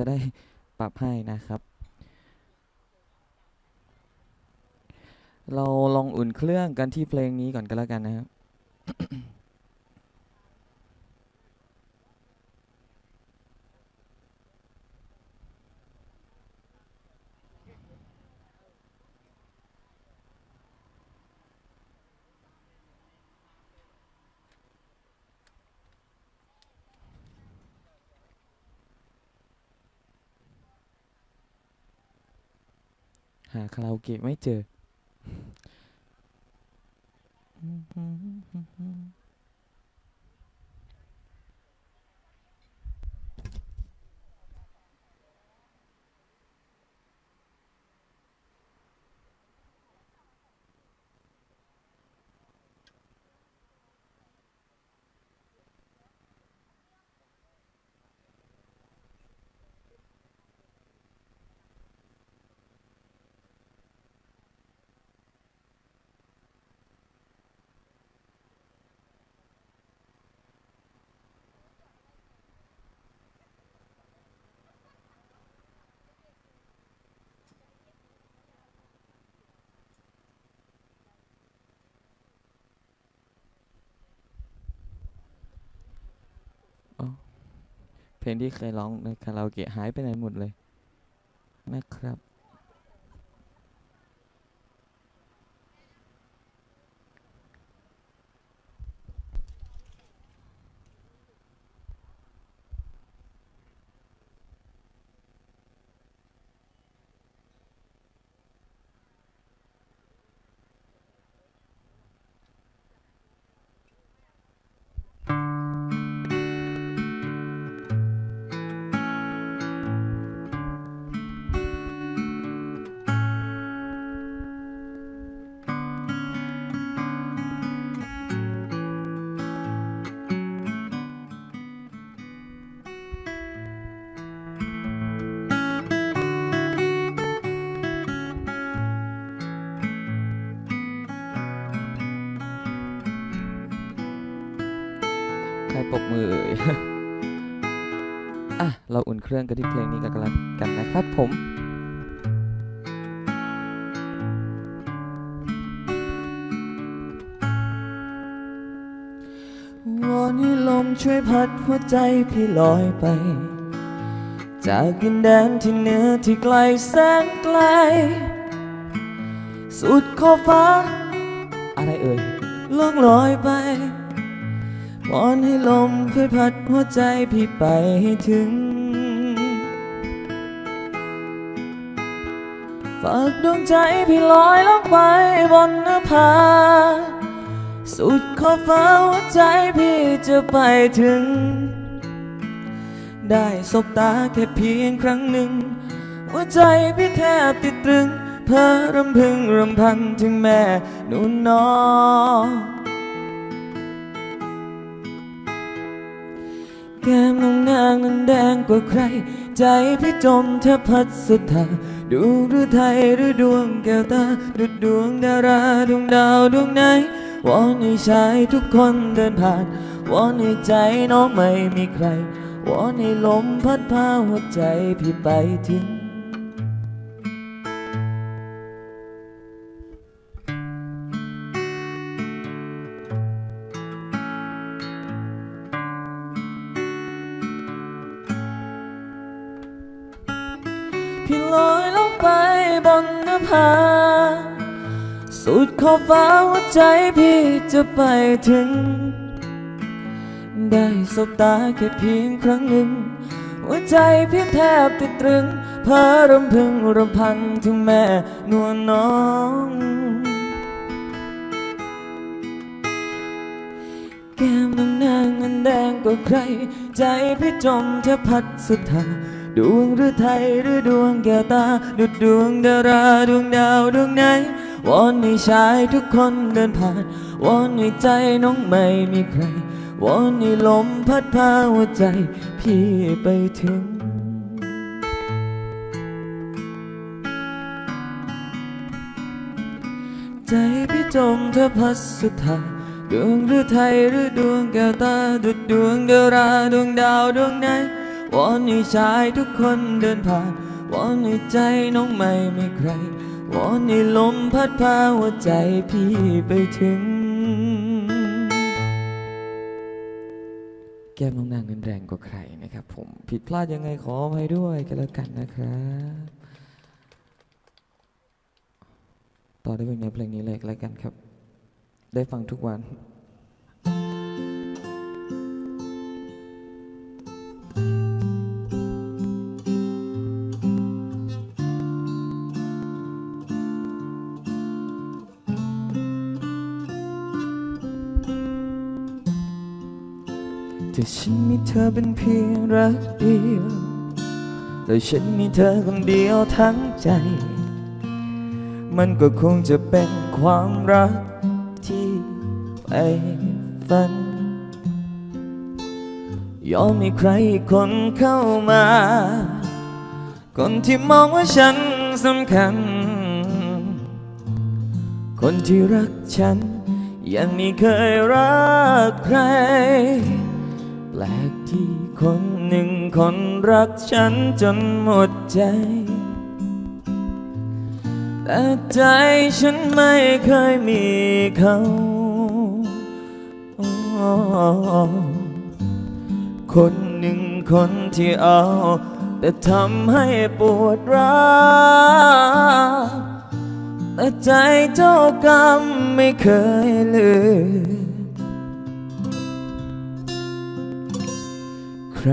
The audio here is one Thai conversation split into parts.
จะได้ปรับให้นะครับ เราลองอุ่นเครื่องกันที่เพลงนี้ก่อนก็แล้วกันนะครับาคาราโอเกะไม่เจอ เพลงที่เคยร้องในคาราโอเกะหายไปไหนหมดเลยนะครับ เราอุ่นเครื่องกันที่เพลงนี้กันกันนะครับผมวอนให้ลมช่วยพัดหัวใจพี่ลอยไป จากดินแดนที่เหนือที่ไกลแสนไกล สุดขอบฟ้า อะไรเอ่ยล่องลอยไปวอนให้ลมช่วยพัดหัวใจพี่ไปให้ถึง ฝากดวงใจพี่ลอยลงไปบนนภา สุดขอบฟ้าหัวใจพี่จะไปถึง ได้สบตาแค่เพียงครั้งหนึ่ง หัวใจพี่แทบติดตรึง เพ้อรำพึงรำพันถึงแม่นุ่นน้องแก้มน้องนางนั้นแดงกว่าใคร ใจพี่จมแทบพัดสุดทา ดูหรือไทยหรือดวงแก้วตาดุดดวงดาราดวงดาวดวงไหนวอนให้ชายทุกคนเดินผ่านวอนให้ใจน้องไม่มีใครวอนให้ลมพัดพาหัวใจพี่ไปถึง นนภาสุดขอบฟ้าหัวใจพี่จะไปถึง ได้สบตาแค่เพียงครั้งหนึ่งหัวใจเพียงแทบติดตรึงเพ้อรำพึงรำพันถึงแม่นวลน้อง แก้มน้องนางนั้นแดงกว่าใคร ใจพี่จมแทบพัดสุดทาง ดวงหรือไทยหรือดวงแก้วตาดุดดวงดาราดวงดาวดวงไหนวอนให้ชายทุกคนเดินผ่านวอนให้ใจน้องไม่มีใครวอนให้ลมพัดพาหัวใจ พี่ไปถึงใจพี่จมเธอพัสุดทาดวงหรือไทยหรือดวงแก้วตาดุดดวงดาราดวงดาวดวงไหน วอนให้ชายทุกคนเดินผ่านวอนให้ใจน้องไม่มีใครวอนให้ลมพัดพาหัวใจพี่ไปถึง แก้มน้องนางนั้นแรงกว่าใครนะครับ ผมผิดพลาดยังไงขออภัยด้วยกันแล้วกันนะครับต่อได้เป็นเนื้อเพลงนี้เลยก็แล้วกันครับ ได้ฟังทุกวัน แต่ฉันมีเธอเป็นเพียงรักเดียวและฉันมีเธอคนเดียวทั้งใจ มันก็คงจะเป็นความรักที่ไปฝัน ยอมให้ใครคนเข้ามา คนที่มองว่าฉันสำคัญ คนที่รักฉันยังไม่เคยรักใคร รักฉันจนหมดใจ แต่ใจฉันไม่เคยมีเขาคนหนึ่งคนที่เอา แต่ทำให้ปวดร้าวแต่ใจเจ้ากรรมไม่เคยลืมใคร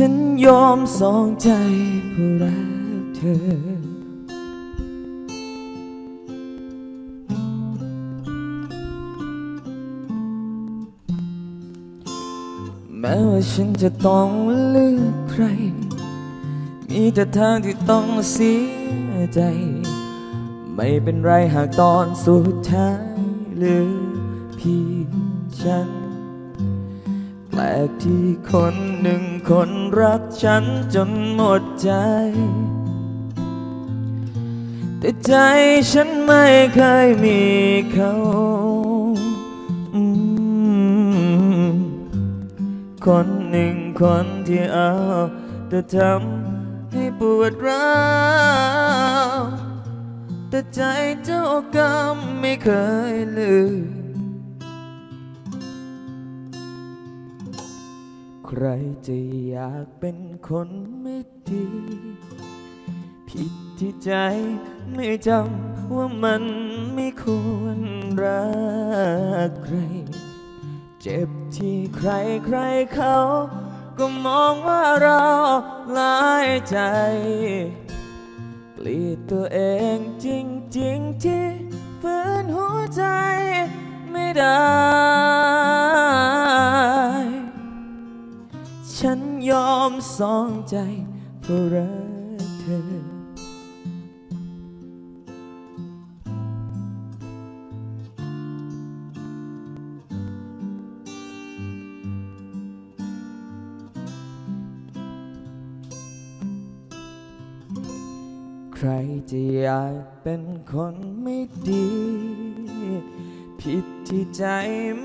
ฉันยอมสองใจเพื่อรักเธอแม้ว่าฉันจะต้องเลือกใคร มีแต่ทางที่ต้องเสียใจ ไม่เป็นไรหากตอนสุดท้ายหลือเพียงฉัน แปลกที่คนหนึ่งคนรักฉันจนหมดใจ แต่ใจฉันไม่เคยมีเขาคนหนึ่งคนที่เอาแต่ทำให้ปวดร้าวแต่ใจเจ้ากรรมไม่เคยลืม ใครจะอยากเป็นคนไม่ดี ผิดที่ใจไม่จำว่ามันไม่ควรรักใคร เจ็บที่ใครใครเขา ก็มองว่าเราหลายใจเกลียดตัวเองจริงๆที่ฝืนหัวใจไม่ได้ ฉันยอมสองใจเพื่อรักเธอ ใครจะอยากเป็นคนไม่ดี ผิดที่ใจ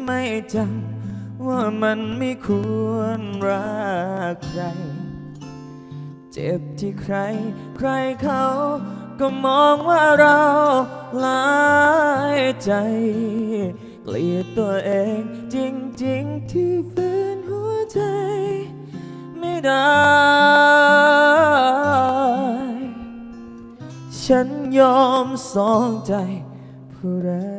ไม่จำ ว่ามันไม่ควรรักใคร เจ็บที่ใคร ใครเขาก็มองว่าเราหลายใจ เกลียดตัวเองจริงๆที่ฝืนหัวใจ ไม่ได้ ฉันยอมสองใจเพื่อ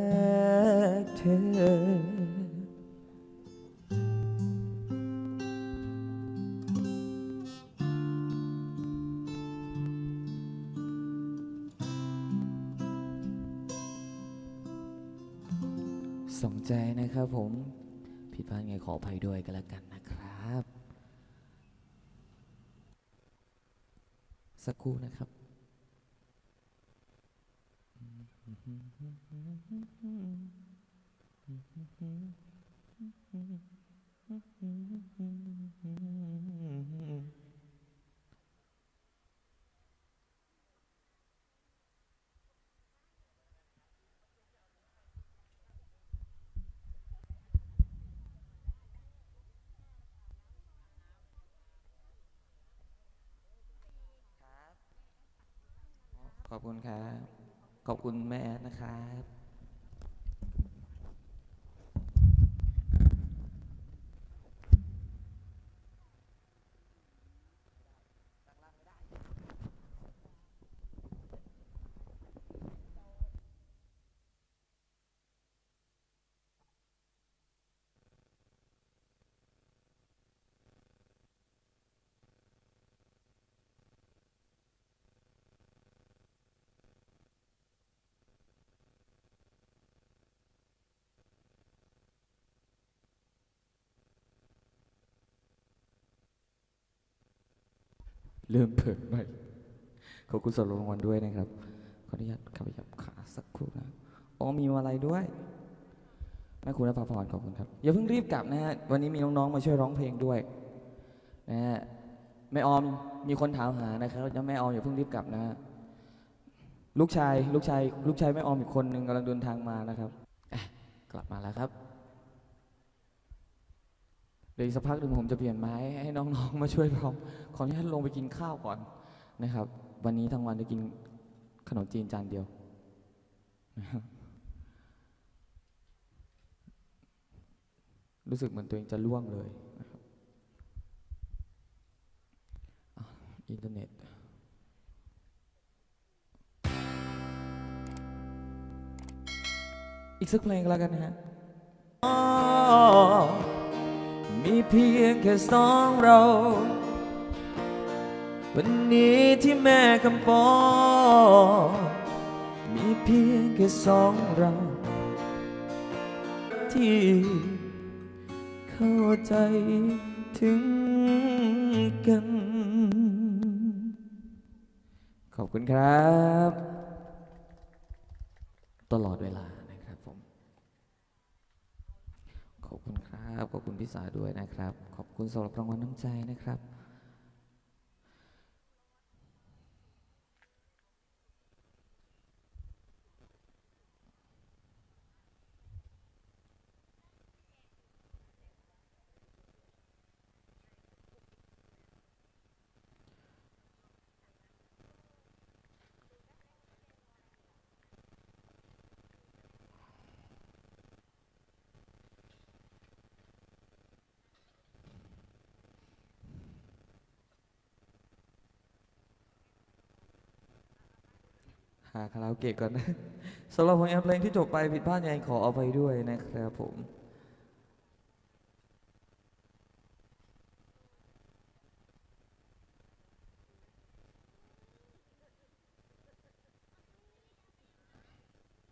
นะครับผมผิดพลาดไงขออภัยด้วยกันแล้วกันนะครับ สักครู่นะครับ ขอบคุณครับ ขอบคุณแม่นะครับ เริ่มเปิดใหม่ขอบคุณสำหรับรางวัลด้วยนะครับ ขออนุญาตขยับขาสักครู่นะอ๋อมีมาอะไรด้วยแม่คุณและพาพรขอบคุณครับ อย่าเพิ่งรีบกลับนะฮะ วันนี้มีน้องๆมาช่วยร้องเพลงด้วยนะฮะแม่ออมมีคนถามหานะครับยังแม่ออมอย่าเพิ่งรีบกลับนะฮะลูกชายลูกชาย ลูกชายแม่ออมอีกคนหนึ่งกำลังเดินทางมานะครับ กลับมาแล้วครับ เดี๋ยวอีกสักพักหนึ่งผมจะเปลี่ยนไม้ให้น้องๆมาช่วยร้องขออนุญาตลงไปกินข้าวก่อนนะครับ วันนี้ทั้งวันจะกินขนมจีนจานเดียวรู้สึกเหมือนตัวเองจะล่วงเลยอินเทอร์เน็ตอีกสักเพลงแล้วกันนะฮะ มีเพียงแค่สองเรา วันนี้ที่แม่กำปองมีเพียงแค่สองเรา ที่เข้าใจถึงกัน ขอบคุณครับ ตลอดเวลานะครับผม ขอบคุณครับ ขอบคุณพี่สาด้วยนะครับ ขอบคุณสำหรับรางวัลน้ำใจนะครับ หาคาราโอเกะก่อนนะสำหรับผลงานเพลงที่จบไปผิดพลาดยังไงขอเอาไปด้วยนะครับผม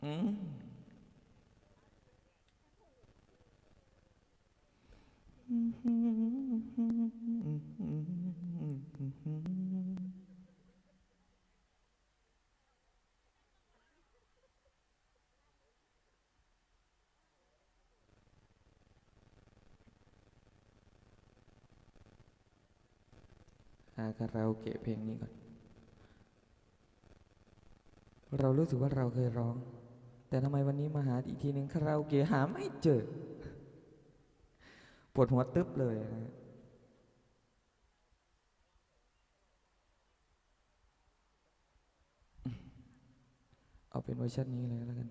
อืมหาคาราโอเกะเพลงนี้ก่อน เรารู้สึกว่าเราเคยร้อง แต่ทำไมวันนี้มาหาอีกทีหนึ่งคาราโอเกะหาไม่เจอปวดหัวตึ๊บเลยนะเอาเป็นเวอร์ชันนี้เลยแล้วกัน